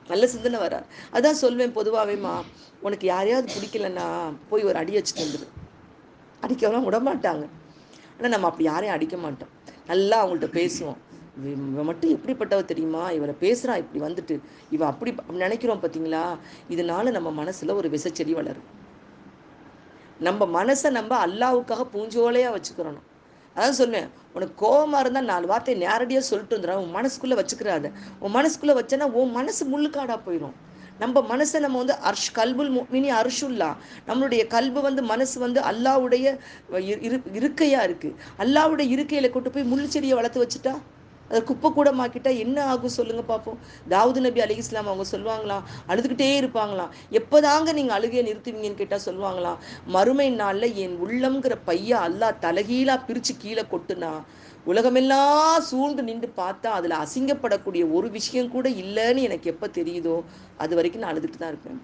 நல்ல சிந்தனை வரா அதான் சொல்வேன் பொதுவாகவேம்மா உனக்கு யாரையாவது பிடிக்கலன்னா போய் ஒரு அடி வச்சுட்டு வந்துடு அடிக்கலாம் விடமாட்டாங்க ஆனால் நம்ம அப்படி யாரையும் அடிக்க மாட்டோம் நல்லா அவங்கள்ட்ட பேசுவோம் இவன் மட்டும் எப்படிப்பட்டவ தெரியுமா இவரை பேசுகிறா இப்படி வந்துட்டு இவன் அப்படி நினைக்கிறோம் பார்த்தீங்களா இதனால நம்ம மனசில் ஒரு விசைச்செடி வளரும் நம்ம மனசை நம்ம அல்லாவுக்காக பூஞ்சோலையாக வச்சுக்கிறணும் அதான் சொல்லுவேன் உனக்கு கோபமாக இருந்தால் நாலு வார்த்தையை நேரடியாக சொல்லிட்டு வந்துடா உன் மனசுக்குள்ளே வச்சுக்கிறாத உன் மனசுக்குள்ளே வச்சேன்னா உன் மனசு முள்ளுக்காடாக போயிடும் நம்ம மனசை நம்ம வந்து அர்ஷ் கல்புல் மினி அர்ஷுல்லா நம்மளுடைய கல்பு வந்து மனசு வந்து அல்லாவுடைய இருக்கையாக இருக்குது அல்லாவுடைய இருக்கையில் கொண்டு போய் முள் செடியை வளர்த்து வச்சுட்டா அதை குப்பை கூடமாக்கிட்டால் என்ன ஆகும் சொல்லுங்கள் பார்ப்போம் தாவூது நபி அலி இஸ்லாம் அவங்க சொல்லுவாங்களாம் அழுதுகிட்டே இருப்பாங்களாம் எப்போதாங்க நீங்கள் அழுகையை நிறுத்துவீங்கன்னு கேட்டால் சொல்லுவாங்களாம் மறுமை நாளில் என் உள்ளம்ங்கிற பைய அல்லா தலகீழா பிரித்து கீழே கொட்டுனா உலகமெல்லாம் சூழ்ந்து நின்று பார்த்தா அதில் அசிங்கப்படக்கூடிய ஒரு விஷயம் கூட இல்லைன்னு எனக்கு எப்போ தெரியுதோ அது வரைக்கும் நான் அழுதுகிட்டு தான் இருப்பேன்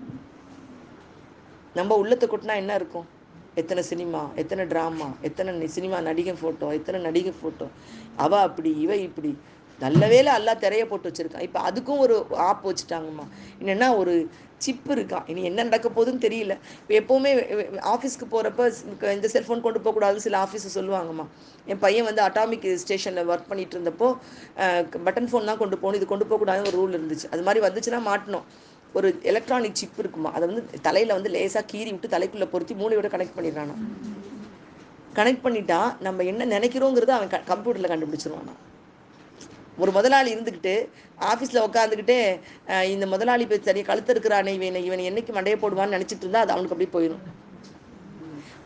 நம்ம உள்ளத்தை கொட்டினா என்ன இருக்கும் எத்தனை சினிமா எத்தனை ட்ராமா எத்தனை சினிமா நடிகை ஃபோட்டோ எத்தனை நடிகை ஃபோட்டோ அவள் அப்படி இவ இப்படி நல்ல வேலை எல்லா திரைய போட்டு வச்சுருக்கான் இப்போ அதுக்கும் ஒரு ஆப் வச்சுட்டாங்கம்மா என்னென்னா ஒரு சிப்பு இருக்கான் இனி என்ன நடக்க போகுதுன்னு தெரியல இப்போ எப்போவுமே ஆஃபீஸ்க்கு போகிறப்ப இந்த செல்ஃபோன் கொண்டு போகக்கூடாதுன்னு சில ஆஃபீஸை சொல்லுவாங்கம்மா என் பையன் வந்து அட்டாமிக் ஸ்டேஷனில் ஒர்க் பண்ணிட்டு இருந்தப்போ பட்டன் ஃபோன் தான் கொண்டு போகணும் இது கொண்டு போகக்கூடாதுன்னு ஒரு ரூல் இருந்துச்சு அது மாதிரி வந்துச்சுன்னா மாட்டினோம் ஒரு எலக்ட்ரானிக் சிப் இருக்குமா அதை வந்து தலையில் வந்து லேசாக கீறி விட்டு தலைக்குள்ளே பொருத்தி மூளையோட கனெக்ட் பண்ணிடுறானா கனெக்ட் பண்ணிட்டா நம்ம என்ன நினைக்கிறோங்கிறத அவன் கம்ப்யூட்டரில் கண்டுபிடிச்சிருவானா ஒரு முதலாளி இருந்துக்கிட்டு ஆஃபீஸில் உட்காந்துக்கிட்டே இந்த முதலாளி போய் சரி கழுத்து இருக்கிறானே இவன் இவன் என்னைக்கு மண்டையை போடுவான்னு நினச்சிட்டு இருந்தா அது அவனுக்கு அப்படியே போயிடும்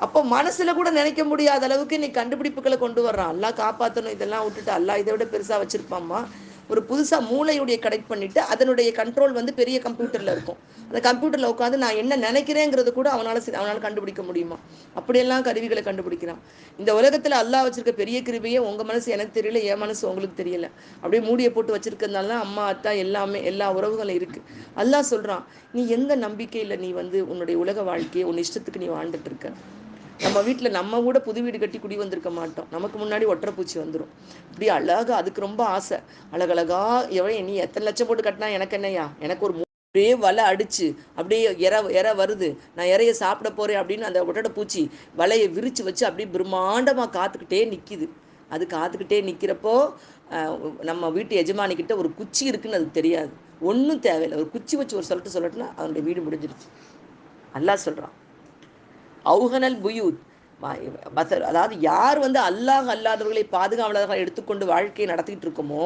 அப்போ மனசில் கூட நினைக்க முடியாத அளவுக்கு நீ கண்டுபிடிப்புகளை கொண்டு வர்றான் எல்லாம் காப்பாற்றணும் இதெல்லாம் விட்டுட்டு எல்லாம் இதை விட பெருசாக வச்சுருப்பாம்மா ஒரு புதுசாக மூளையுடைய கனெக்ட் பண்ணிவிட்டு அதனுடைய கண்ட்ரோல் வந்து பெரிய கம்ப்யூட்டரில் இருக்கும் அந்த கம்ப்யூட்டரில் உட்காந்து நான் என்ன நினைக்கிறேங்கிறது கூட அவனால் அவனால் கண்டுபிடிக்க முடியுமா அப்படியெல்லாம் கருவிகளை கண்டுபிடிக்கிறான் இந்த உலகத்தில் அல்லாஹ் வச்சிருக்க பெரிய கிருவியை உங்கள் மனசு எனக்கு தெரியல என் மனசு உங்களுக்கு தெரியல அப்படியே மூடியை போட்டு வச்சிருக்கிறதுனால தான் அம்மா அத்தா எல்லாமே எல்லா உறவுகளும் இருக்குது அல்லாஹ் சொல்கிறான் நீ எந்த நம்பிக்கையில் நீ வந்து உன்னுடைய உலக வாழ்க்கையை உன் இஷ்டத்துக்கு நீ வாழ்ந்துட்டு இருக்க நம்ம வீட்டில் நம்ம கூட புது வீடு கட்டி குடி வந்திருக்க மாட்டோம் நமக்கு முன்னாடி பூச்சி வந்துடும் இப்படி அழகாக அதுக்கு ரொம்ப ஆசை அழகழகா எவ்வளோ நீ எத்தனை லட்சம் போட்டு கட்டினா எனக்கு என்னையா எனக்கு ஒரு அப்படியே வலை அடிச்சு அப்படியே இற இற வருது நான் இறைய சாப்பிட போறேன் அப்படின்னு அந்த ஒட்டட பூச்சி வலையை விரிச்சு வச்சு அப்படியே பிரம்மாண்டமாக காத்துக்கிட்டே நிற்கிது அது காத்துக்கிட்டே நிற்கிறப்போ நம்ம வீட்டு எஜமானிக்கிட்ட ஒரு குச்சி இருக்குன்னு அது தெரியாது ஒன்றும் தேவையில்லை ஒரு குச்சி வச்சு ஒரு சொல்லட்டு சொல்லட்டுன்னா அவனுடைய வீடு முடிஞ்சிருச்சு நல்லா சொல்கிறான் அவுகனல் புயூத் அதாவது யார் வந்து அல்லாஹ் அல்லாதவர்களை பாதுகாவலர்கள் எடுத்துக்கொண்டு வாழ்க்கையை நடத்திக்கிட்டு இருக்கோமோ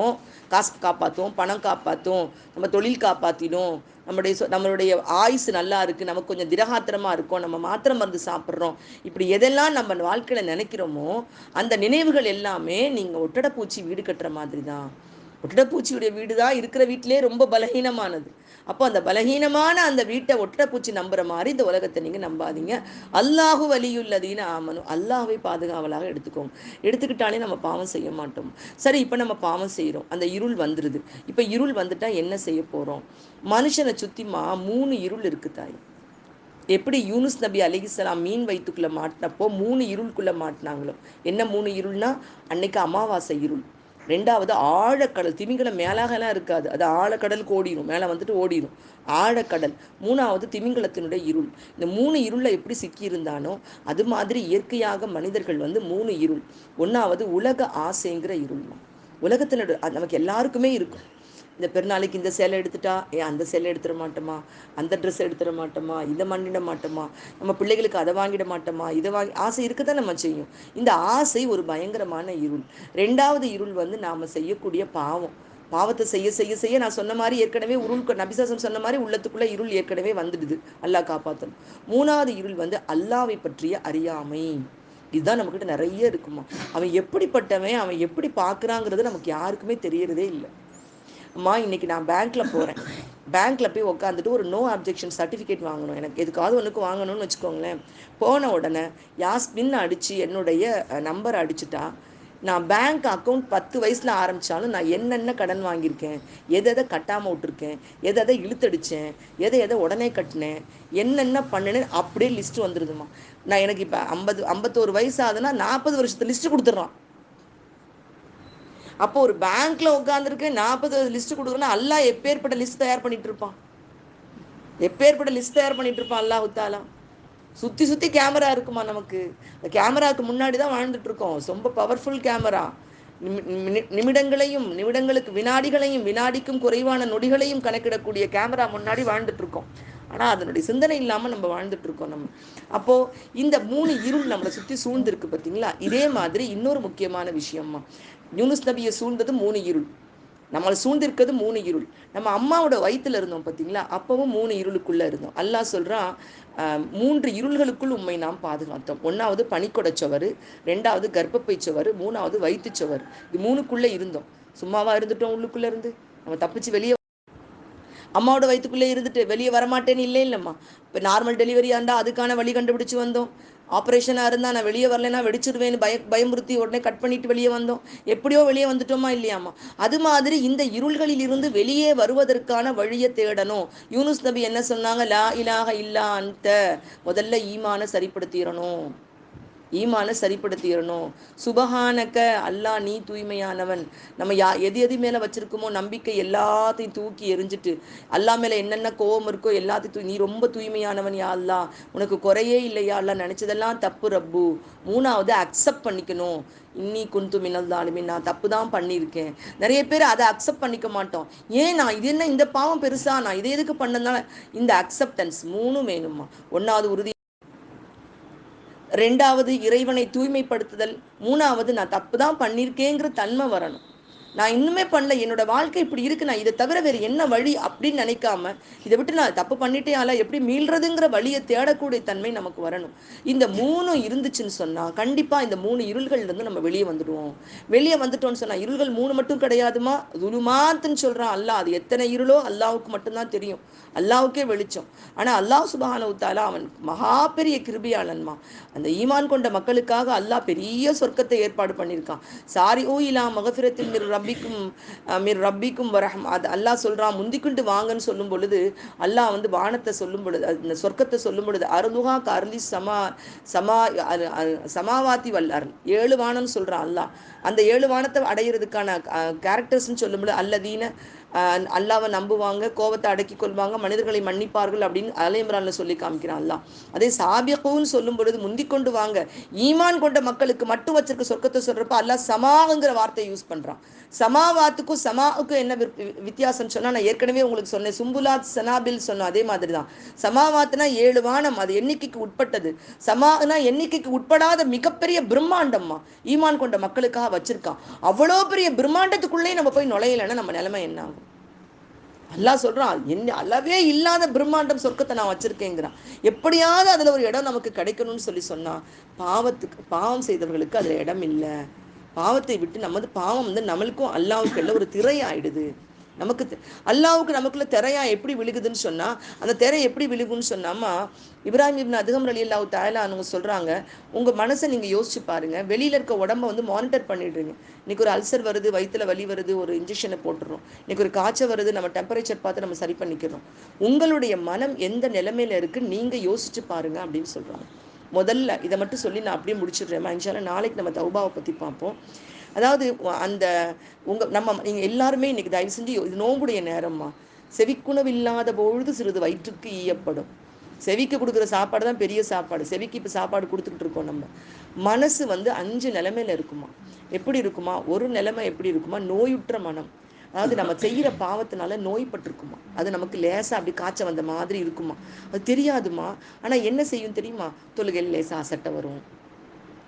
காசு காப்பாற்றும் பணம் காப்பாற்றும் நம்ம தொழில் காப்பாற்றினோம் நம்முடைய நம்மளுடைய ஆயுசு நல்லா இருக்குது நமக்கு கொஞ்சம் திரகாத்திரமாக இருக்கும் நம்ம மாத்திரை மருந்து சாப்பிட்றோம் இப்படி எதெல்லாம் நம்ம வாழ்க்கையில் நினைக்கிறோமோ அந்த நினைவுகள் எல்லாமே நீங்கள் ஒட்டடப்பூச்சி பூச்சி வீடு கட்டுற மாதிரி தான் ஒட்டடப்பூச்சியுடைய வீடு தான் இருக்கிற வீட்டிலே ரொம்ப பலகீனமானது அப்போ அந்த பலகீனமான அந்த வீட்டை ஒட்டடப்பூச்சி நம்புகிற மாதிரி இந்த உலகத்தை நீங்கள் நம்பாதீங்க அல்லாஹு வலியுள்ளதின்னு ஆமனும் அல்லாஹை பாதுகாவலாக எடுத்துக்கோங்க எடுத்துக்கிட்டாலே நம்ம பாவம் செய்ய மாட்டோம் சரி இப்போ நம்ம பாவம் செய்கிறோம் அந்த இருள் வந்துடுது இப்போ இருள் வந்துட்டால் என்ன செய்ய போகிறோம் மனுஷனை சுற்றிமா மூணு இருள் இருக்குது தாய் எப்படி யூனுஸ் நபி அலிகிஸ்லாம் மீன் வயிற்றுக்குள்ளே மாட்டினப்போ மூணு இருளுக்குள்ளே மாட்டினாங்களோ என்ன மூணு இருள்னா அன்னைக்கு அமாவாசை இருள் ரெண்டாவது ஆழக்கடல் திமிங்கலம் மேலாகலாம் இருக்காது அது ஆழக்கடலுக்கு ஓடிடும் மேலே வந்துட்டு ஓடிடும் ஆழக்கடல் மூணாவது திமிங்கலத்தினுடைய இருள் இந்த மூணு இருளில் எப்படி சிக்கியிருந்தானோ அது மாதிரி இயற்கையாக மனிதர்கள் வந்து மூணு இருள் ஒன்றாவது உலக ஆசைங்கிற இருள் உலகத்தினுடைய நமக்கு எல்லாருக்குமே இருக்கும் இந்த பெருநாளைக்கு இந்த சேலை எடுத்துட்டா ஏ அந்த சேலை எடுத்துட மாட்டோமா அந்த ட்ரெஸ் எடுத்துட மாட்டோமா இதை மண்ணிட மாட்டோமா நம்ம பிள்ளைகளுக்கு அதை வாங்கிட மாட்டோமா இதை வாங்கி ஆசை இருக்க தான் நம்ம செய்யும் இந்த ஆசை ஒரு பயங்கரமான இருள் ரெண்டாவது இருள் வந்து நாம் செய்யக்கூடிய பாவம் பாவத்தை செய்ய செய்ய செய்ய நான் சொன்ன மாதிரி ஏற்கனவே உருள் நபிசாசம் சொன்ன மாதிரி உள்ளத்துக்குள்ள இருள் ஏற்கனவே வந்துடுது அல்லாஹ் காப்பாற்றணும் மூணாவது இருள் வந்து அல்லாவை பற்றிய அறியாமை இதுதான் நம்மக்கிட்ட நிறைய இருக்குமா அவன் எப்படிப்பட்டவன் அவன் எப்படி பார்க்குறாங்கிறது நமக்கு யாருக்குமே தெரியறதே இல்லை அம்மா இன்னைக்கு நான் பேங்க்ல போறேன் பேங்க்கில் போய் உட்காந்துட்டு ஒரு நோ அப்ஜெக்ஷன் சர்டிஃபிகேட் வாங்கணும் எனக்கு எதுக்காவது ஒன்றுக்கு வாங்கணும்னு வச்சுக்கோங்களேன் போன உடனே யாஸ்மின் அடித்து என்னுடைய நம்பர் அடிச்சுட்டா நான் பேங்க் அக்கௌண்ட் பத்து வயசில் ஆரம்பித்தாலும் நான் என்னென்ன கடன் வாங்கியிருக்கேன் எதை எதை கட்டாமல் விட்டுருக்கேன் எதை எதை இழுத்தடித்தேன் எதை எதை உடனே கட்டினேன் என்னென்ன பண்ணினேன் அப்படியே லிஸ்ட்டு வந்துடுதுமா நான் எனக்கு இப்போ ஐம்பது ஐம்பத்தோரு வயசு ஆகுதுன்னா நாற்பது வருஷத்து லிஸ்ட்டு கொடுத்துட்றான் அப்போ ஒரு பேங்க்ல உட்காந்துருக்கு நாற்பது லிஸ்ட் கொடுக்குறோன்னா அல்லா எப்பேற்பட்ட லிஸ்ட் தயார் பண்ணிட்டு இருப்பான் எப்பேற்பட்ட லிஸ்ட் தயார் பண்ணிட்டு இருப்பான் அல்லா உத்தாலா சுற்றி சுற்றி கேமரா இருக்குமா நமக்கு அந்த கேமராவுக்கு முன்னாடி தான் வாழ்ந்துட்டு இருக்கோம் ரொம்ப பவர்ஃபுல் கேமரா நிமிடங்களையும் நிமிடங்களுக்கு வினாடிகளையும் வினாடிக்கும் குறைவான நொடிகளையும் கணக்கிடக்கூடிய கேமரா முன்னாடி வாழ்ந்துட்டு இருக்கோம் ஆனால் அதனுடைய சிந்தனை இல்லாமல் நம்ம வாழ்ந்துட்டு இருக்கோம் நம்ம அப்போ இந்த மூணு இருள் நம்மளை சுற்றி சூழ்ந்துருக்கு பார்த்தீங்களா இதே மாதிரி இன்னொரு முக்கியமான விஷயமா யூனுஸ் நபியை சூழ்ந்தது மூணு இருள் நம்மளை சூழ்ந்திருக்கிறது மூணு இருள் நம்ம அம்மாவோட வயிற்றுல இருந்தோம் பார்த்தீங்களா அப்பவும் மூணு இருளுக்குள்ளே இருந்தோம் அல்லாஹ் சொல்கிறான் மூன்று இருள்களுக்குள் உண்மை நாம் பாதுகாத்தோம் ஒன்றாவது பனிக்கொடைச்சவர் ரெண்டாவது கர்ப்பப்பை சுவர் மூணாவது வயிற்றுச்சவர் இது மூணுக்குள்ளே இருந்தோம் சும்மாவாக இருந்துட்டோம் உள்ளுக்குள்ளே இருந்து நம்ம தப்பிச்சு வெளியே அம்மாவோட வயிற்றுக்குள்ளே இருந்துட்டு வெளியே வரமாட்டேன்னு இல்லை இல்லைம்மா இப்போ நார்மல் டெலிவரியாக இருந்தால் அதுக்கான வழி கண்டுபிடிச்சி வந்தோம் ஆப்ரேஷனாக இருந்தால் நான் வெளியே வரலைன்னா வெடிச்சிடுவேன்னு பய பயமுறுத்தி உடனே கட் பண்ணிட்டு வெளியே வந்தோம் எப்படியோ வெளியே வந்துட்டோமா இல்லையாம்மா அது மாதிரி இந்த இருள்களில் இருந்து வெளியே வருவதற்கான வழியை தேடணும் யூனுஸ் நபி என்ன சொன்னாங்க லா இலாக இல்லான்ட்ட அந்த முதல்ல ஈமான சரிப்படுத்திடணும் ஈமானை சரிப்படுத்திடணும் சுபஹானக்க அல்லா நீ தூய்மையானவன் நம்ம யா எது எது மேலே வச்சிருக்கோமோ நம்பிக்கை எல்லாத்தையும் தூக்கி எரிஞ்சிட்டு அல்லா மேலே என்னென்ன கோவம் இருக்கோ எல்லாத்தையும் தூய் நீ ரொம்ப தூய்மையானவன் யா அல்லா உனக்கு குறையே இல்லையா அல்லா நினச்சதெல்லாம் தப்பு ரப்பு மூணாவது அக்செப்ட் பண்ணிக்கணும் இன்னி குந்து மின்னல் தாலுமே நான் தப்பு தான் பண்ணியிருக்கேன் நிறைய பேர் அதை அக்செப்ட் பண்ணிக்க மாட்டோம் ஏன் நான் இது என்ன இந்த பாவம் பெருசாக நான் இதை எதுக்கு பண்ணதுனால இந்த அக்செப்டன்ஸ் மூணும் வேணுமா ஒன்றாவது உறுதி ரெண்டாவது இறைவனை தூய்மைப்படுத்துதல் மூணாவது நான் தப்பு தான் பண்ணியிருக்கேங்கிற தன்மை வரணும் நான் இன்னுமே பண்ணல என்னோட வாழ்க்கை இப்படி இருக்கு நான் இதை தவிர வேறு என்ன வழி அப்படின்னு நினைக்காம இதை விட்டு நான் தப்பு பண்ணிட்டே ஆல எப்படி மீள்றதுங்கிற வழியை தேடக்கூடிய தன்மை நமக்கு வரணும் இந்த மூணும் இருந்துச்சுன்னு சொன்னா கண்டிப்பா இந்த மூணு இருள்கள் இருந்து நம்ம வெளியே வந்துடுவோம் வெளியே வந்துட்டோம்னு சொன்னா இருள்கள் மூணு மட்டும் கிடையாதுமா துலுமாத்துன்னு சொல்றான் அல்லாஹ் அது எத்தனை இருளோ அல்லாவுக்கு மட்டும்தான் தெரியும் அல்லாவுக்கே வெளிச்சம் ஆனா அல்லாஹ் உத்தாலா அவன் மகா பெரிய கிருபியாளன்மா அந்த ஈமான் கொண்ட மக்களுக்காக அல்லாஹ் பெரிய சொர்க்கத்தை ஏற்பாடு பண்ணியிருக்கான் சாரி ஓ இலா மகபிரத்தின் ரப்பிக்கும் மீர் ரப்பிக்கும் வரஹம் அது அல்லாஹ் சொல்கிறான் முந்திக்குண்டு வாங்கன்னு சொல்லும் பொழுது அல்லாஹ் வந்து வானத்தை சொல்லும் பொழுது அந்த சொர்க்கத்தை சொல்லும் பொழுது அருணுகா கருளி சமா சமா சமாவாத்தி வல்லார் ஏழு வானம்னு சொல்கிறான் அல்லாஹ் அந்த ஏழு வானத்தை அடையிறதுக்கான கேரக்டர்ஸ்ன்னு சொல்லும் பொழுது அல்லதீன அல்லாவை நம்புவாங்க கோபத்தை அடக்கி கொள்வாங்க மனிதர்களை மன்னிப்பார்கள் அப்படின்னு அலையம்ரான்ல சொல்லி காமிக்கிறான் அல்லாஹ் அதே சாபியக்கூன்னு சொல்லும் பொழுது முந்திக்கொண்டு கொண்டு வாங்க ஈமான் கொண்ட மக்களுக்கு மட்டும் வச்சிருக்க சொர்க்கத்தை சொல்றப்ப அல்லா சமாங்கிற வார்த்தையை யூஸ் பண்றான் சமாவாத்துக்கும் சமாவுக்கும் என்ன வித்தியாசம் சொன்னால் நான் ஏற்கனவே உங்களுக்கு சொன்னேன் சும்புலாத் சனாபில் சொன்னோம் அதே மாதிரி தான் சமாவாத்துனா ஏழு வானம் அது எண்ணிக்கைக்கு உட்பட்டது சமாவுனா எண்ணிக்கைக்கு உட்படாத மிகப்பெரிய பிரம்மாண்டம்மா ஈமான் கொண்ட மக்களுக்காக வச்சிருக்கான் அவ்வளோ பெரிய பிரம்மாண்டத்துக்குள்ளேயே நம்ம போய் நுழையலைன்னா நம்ம நிலைமை என்ன ஆகும் அல்லாஹ் சொல்கிறான் என்ன அளவே இல்லாத பிரம்மாண்டம் சொர்க்கத்தை நான் வச்சுருக்கேங்கிறான் எப்படியாவது அதில் ஒரு இடம் நமக்கு கிடைக்கணும்னு சொல்லி சொன்னான் பாவத்துக்கு பாவம் செய்தவர்களுக்கு அதில் இடம் இல்லை பாவத்தை விட்டு நமது பாவம் வந்து நம்மளுக்கும் அல்லாவுக்குள்ள ஒரு திரையாயிடுது நமக்கு அல்லாவுக்கு நமக்குள்ள திரையா எப்படி விழுகுதுன்னு சொன்னா அந்த திரை எப்படி விழுகும்னு சொன்னாமா இப்ராஹிம் இப்னு அதுகம் அலி அல்லாவு தாயலான்னு சொல்றாங்க உங்க மனசை நீங்க யோசிச்சு பாருங்க வெளியில இருக்க உடம்ப வந்து மானிட்டர் பண்ணிடுறீங்க இன்னைக்கு ஒரு அல்சர் வருது வயிற்றுல வலி வருது ஒரு இன்ஜெக்ஷனை போட்டுறோம் இன்னைக்கு ஒரு காய்ச்சல் வருது நம்ம டெம்பரேச்சர் பார்த்து நம்ம சரி பண்ணிக்கிறோம் உங்களுடைய மனம் எந்த நிலைமையில இருக்கு நீங்க யோசிச்சு பாருங்க அப்படின்னு சொல்றாங்க முதல்ல இதை மட்டும் சொல்லி நான் அப்படியே முடிச்சிடுறேன் மஞ்சள் நாளைக்கு நம்ம தௌபாவை பற்றி பார்ப்போம் அதாவது அந்த உங்கள் நம்ம நீங்கள் எல்லாருமே இன்றைக்கி தயவு செஞ்சு இது நோம்புடைய நேரம்மா செவிக்குணவில்லாத பொழுது சிறிது வயிற்றுக்கு ஈயப்படும் செவிக்கு கொடுக்குற சாப்பாடு தான் பெரிய சாப்பாடு செவிக்கு இப்போ சாப்பாடு கொடுத்துக்கிட்டு இருக்கோம் நம்ம மனசு வந்து அஞ்சு நிலமையில இருக்குமா எப்படி இருக்குமா ஒரு நிலைமை எப்படி இருக்குமா நோயுற்ற மனம் அதாவது நம்ம செய்கிற பாவத்தினால நோய்பட்டிருக்குமா அது நமக்கு லேசாக அப்படி காய்ச்சல் வந்த மாதிரி இருக்குமா அது தெரியாதுமா ஆனால் என்ன செய்யும் தெரியுமா தொழுகையில் லேசாக அசட்டை வரும்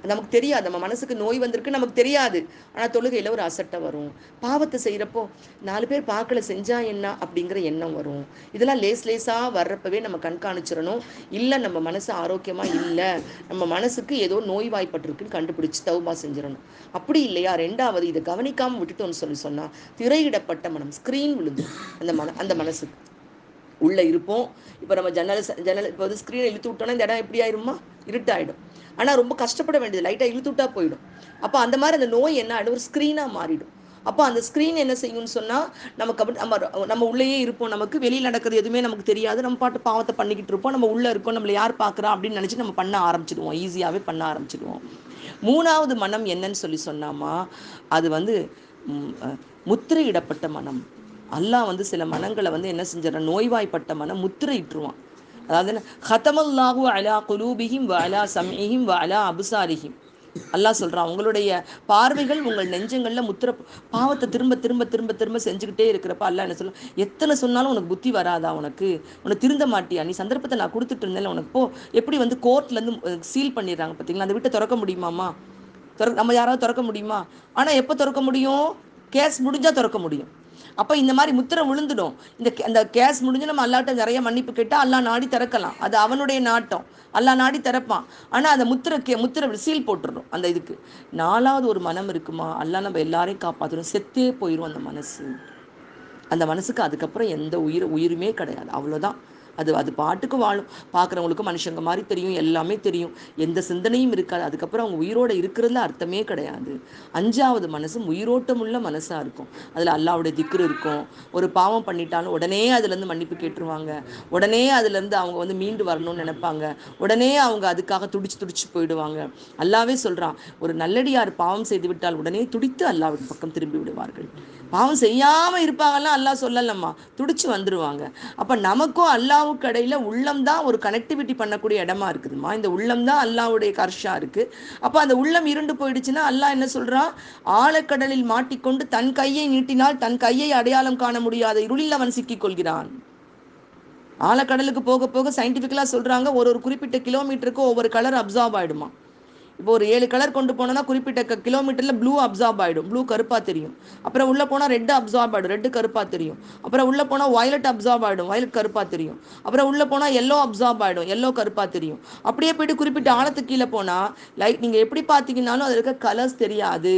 நமக்கு தெரியாது நம்ம மனசுக்கு நோய் வந்திருக்கு நமக்கு தெரியாது ஆனால் தொழுகையில் ஒரு அசட்டை வரும் பாவத்தை செய்கிறப்போ நாலு பேர் பார்க்கல செஞ்சா என்ன அப்படிங்கிற எண்ணம் வரும் இதெல்லாம் லேஸ் லேஸாக வர்றப்பவே நம்ம கண்காணிச்சிடணும் இல்லை நம்ம மனசு ஆரோக்கியமாக இல்லை நம்ம மனசுக்கு ஏதோ நோய் கண்டுபிடிச்சி தவுமா செஞ்சிடணும் அப்படி இல்லையா ரெண்டாவது இதை கவனிக்காமல் விட்டுட்டோம்னு சொல்லி சொன்னால் திரையிடப்பட்ட மனம் ஸ்க்ரீன் விழுந்து அந்த மன அந்த மனசுக்கு உள்ளே இருப்போம் இப்போ நம்ம ஜன்னல் ஜன்னல் இப்போ வந்து ஸ்க்ரீனை இழுத்து விட்டோம்னா இந்த இடம் எப்படி ஆயிருமா இருட்டாயிடும் ஆனால் ரொம்ப கஷ்டப்பட வேண்டியது லைட்டாக இழுத்து விட்டா போயிடும் அப்போ அந்த மாதிரி அந்த நோய் என்ன ஆகிடும் ஒரு ஸ்க்ரீனாக மாறிடும் அப்போ அந்த ஸ்க்ரீன் என்ன செய்யும்னு சொன்னால் நமக்கு அப்படி நம்ம நம்ம உள்ளேயே இருப்போம் நமக்கு வெளியில் நடக்கிறது எதுவுமே நமக்கு தெரியாது நம்ம பாட்டு பாவத்தை பண்ணிக்கிட்டு இருப்போம் நம்ம உள்ளே இருக்கோம் நம்மளை யார் பார்க்குறா அப்படின்னு நினச்சி நம்ம பண்ண ஆரம்பிச்சிடுவோம் ஈஸியாகவே பண்ண ஆரம்பிச்சிடுவோம் மூணாவது மனம் என்னன்னு சொல்லி சொன்னாமா அது வந்து முத்திரையிடப்பட்ட மனம் அல்லாஹ் வந்து சில மனங்களை வந்து என்ன செஞ்சிடறான் நோய்வாய்ப்பட்ட மனம் முத்திரையிட்டுருவான் அதாவது ஹதமல்லாஹு அலா குலூபிஹிம் வ அலா சம்ஹிம் வ அலா அபுசாரிஹிம் அல்லாஹ் சொல்கிறான் உங்களுடைய பார்வைகள் உங்கள் நெஞ்சங்களில் முத்திர பாவத்தை திரும்ப திரும்ப திரும்ப திரும்ப செஞ்சுக்கிட்டே இருக்கிறப்ப அல்லா என்ன சொல்லும் எத்தனை சொன்னாலும் உனக்கு புத்தி வராதா உனக்கு உனக்கு திருந்த மாட்டியா நீ சந்தர்ப்பத்தை நான் கொடுத்துட்டு இருந்தேன் உனக்கு போ எப்படி வந்து கோர்ட்லேருந்து சீல் பண்ணிடுறாங்க பார்த்தீங்களா அந்த வீட்டை திறக்க முடியுமாம்மா திற நம்ம யாராவது திறக்க முடியுமா ஆனால் எப்போ திறக்க முடியும் கேஸ் முடிஞ்சால் திறக்க முடியும் அப்போ இந்த மாதிரி முத்திரை விழுந்துடும் இந்த அந்த கேஸ் முடிஞ்சு நம்ம அல்லாட்ட நிறைய மன்னிப்பு கேட்டால் அல்லா நாடி திறக்கலாம் அது அவனுடைய நாட்டம் அல்லா நாடி திறப்பான் ஆனால் அந்த முத்திரை கே முத்திரை சீல் போட்டுடணும் அந்த இதுக்கு நாலாவது ஒரு மனம் இருக்குமா அல்லா நம்ம எல்லாரையும் காப்பாற்றணும் செத்தே போயிடும் அந்த மனசு அந்த மனசுக்கு அதுக்கப்புறம் எந்த உயிர் உயிருமே கிடையாது அவ்வளோதான் அது அது பாட்டுக்கு வாழும் பார்க்குறவங்களுக்கு மனுஷங்க மாதிரி தெரியும் எல்லாமே தெரியும் எந்த சிந்தனையும் இருக்காது அதுக்கப்புறம் அவங்க உயிரோடு இருக்கிறதுல அர்த்தமே கிடையாது அஞ்சாவது மனசும் உயிரோட்டமுள்ள மனசாக இருக்கும் அதில் அல்லாவுடைய திக்ரு இருக்கும் ஒரு பாவம் பண்ணிட்டாலும் உடனே அதுலேருந்து மன்னிப்பு கேட்டுருவாங்க உடனே அதுலேருந்து அவங்க வந்து மீண்டு வரணும்னு நினைப்பாங்க உடனே அவங்க அதுக்காக துடிச்சு துடிச்சு போயிடுவாங்க அல்லாவே சொல்கிறான் ஒரு நல்லடியார் பாவம் செய்து விட்டால் உடனே துடித்து அல்லாவின் பக்கம் திரும்பி விடுவார்கள் பாவம் செய்யாமல் இருப்பாங்கலாம் அல்லா சொல்லலம்மா துடிச்சு வந்துடுவாங்க அப்போ நமக்கும் அல்லாவுக்கு இடையில உள்ளம் தான் ஒரு கனெக்டிவிட்டி பண்ணக்கூடிய இடமா இருக்குதுமா இந்த உள்ளம் தான் அல்லாவுடைய கர்ஷா இருக்குது அப்போ அந்த உள்ளம் இருண்டு போயிடுச்சுன்னா அல்லாஹ் என்ன சொல்கிறான் ஆழக்கடலில் மாட்டிக்கொண்டு தன் கையை நீட்டினால் தன் கையை அடையாளம் காண முடியாத இருளில் அவன் சிக்கிக் கொள்கிறான் ஆழக்கடலுக்கு போக போக சயின்டிஃபிக்கலாக சொல்கிறாங்க ஒரு ஒரு குறிப்பிட்ட கிலோமீட்டருக்கு ஒவ்வொரு கலர் அப்சார்ப் ஆகிடுமா இப்போ ஒரு ஏழு கலர் கொண்டு போனோம்னா குறிப்பிட்ட கிலோமீட்டரில் ப்ளூ அப்சார்ப் ஆகிடும் ப்ளூ கருப்பாக தெரியும் அப்புறம் உள்ளே போனால் ரெட் அப்சார்ப் ஆகிடும் ரெட்டு கருப்பாக தெரியும் அப்புறம் உள்ளே போனால் வயலட் அப்சார்ப் ஆகிடும் வயலட் கருப்பாக தெரியும் அப்புறம் உள்ளே போனால் எல்லோ அப்சார்ப் ஆகிடும் எல்லோ கருப்பாக தெரியும் அப்படியே போயிட்டு குறிப்பிட்ட ஆழத்துக்கு கீழே போனால் லைட் நீங்கள் எப்படி பார்த்தீங்கன்னாலும் அதில் இருக்க கலர்ஸ் தெரியாது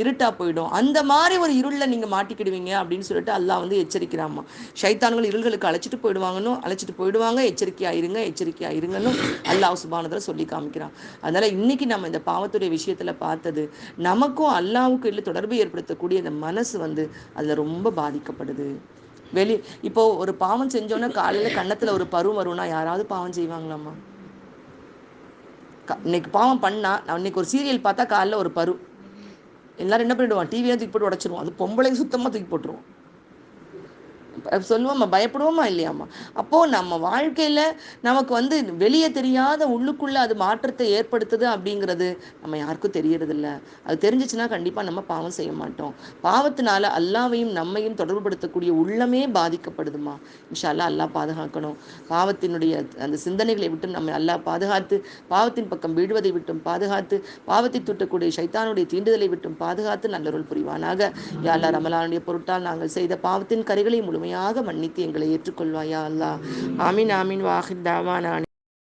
இருட்டாக போயிடும் அந்த மாதிரி ஒரு இருளில் நீங்கள் மாட்டிக்கிடுவீங்க அப்படின்னு சொல்லிட்டு அல்லாஹ் வந்து எச்சரிக்கிறாமா சைத்தான்கள் இருள்களுக்கு அழைச்சிட்டு போயிடுவாங்கன்னு அழைச்சிட்டு போயிடுவாங்க எச்சரிக்கையாக இருங்க எச்சரிக்கையாக இருங்கன்னு அல்லாஹ் சுபானதில் சொல்லி காமிக்கிறான் அதனால இன்றைக்கி நம்ம இந்த பாவத்துடைய விஷயத்தில் பார்த்தது நமக்கும் அல்லாவுக்கும் இல்லை தொடர்பு ஏற்படுத்தக்கூடிய இந்த மனசு வந்து அதில் ரொம்ப பாதிக்கப்படுது வெளி இப்போ ஒரு பாவம் செஞ்சோன்னா காலையில் கன்னத்தில் ஒரு பருவம் வரும்னா யாராவது பாவம் செய்வாங்களாம்மா இன்னைக்கு பாவம் பண்ணா இன்னைக்கு ஒரு சீரியல் பார்த்தா காலைல ஒரு பரு எல்லாரும் என்ன பண்ணிடுவான் டிவியெல்லாம் தூக்கி போட்டு உடச்சிருவான் அது பொம்பளைக்கு சுத்தமாக தூக்கி போட்டுருவோம் சொல்லுவோமா பயப்படுவோமா இல்லையாம்மா அப்போது நம்ம வாழ்க்கையில் நமக்கு வந்து வெளியே தெரியாத உள்ளுக்குள்ளே அது மாற்றத்தை ஏற்படுத்துது அப்படிங்கிறது நம்ம யாருக்கும் தெரியறதில்ல அது தெரிஞ்சிச்சுன்னா கண்டிப்பாக நம்ம பாவம் செய்ய மாட்டோம் பாவத்தினால அல்லாவையும் நம்மையும் தொடர்புபடுத்தக்கூடிய உள்ளமே பாதிக்கப்படுதுமா இன்ஷால்லா அல்லா பாதுகாக்கணும் பாவத்தினுடைய அந்த சிந்தனைகளை விட்டு நம்ம அல்லா பாதுகாத்து பாவத்தின் பக்கம் விழுவதை விட்டும் பாதுகாத்து பாவத்தை தூட்டக்கூடிய சைத்தானுடைய தீண்டுதலை விட்டும் பாதுகாத்து நல்லொருள் புரிவானாக யாழ்லா ரமலானுடைய பொருட்டால் நாங்கள் செய்த பாவத்தின் கரைகளை முழுமையாக முழுமையாக மன்னித்து எங்களை ஏற்றுக்கொள்வாயா அல்லா ஆமீன் ஆமீன் வாஹித் தாவான்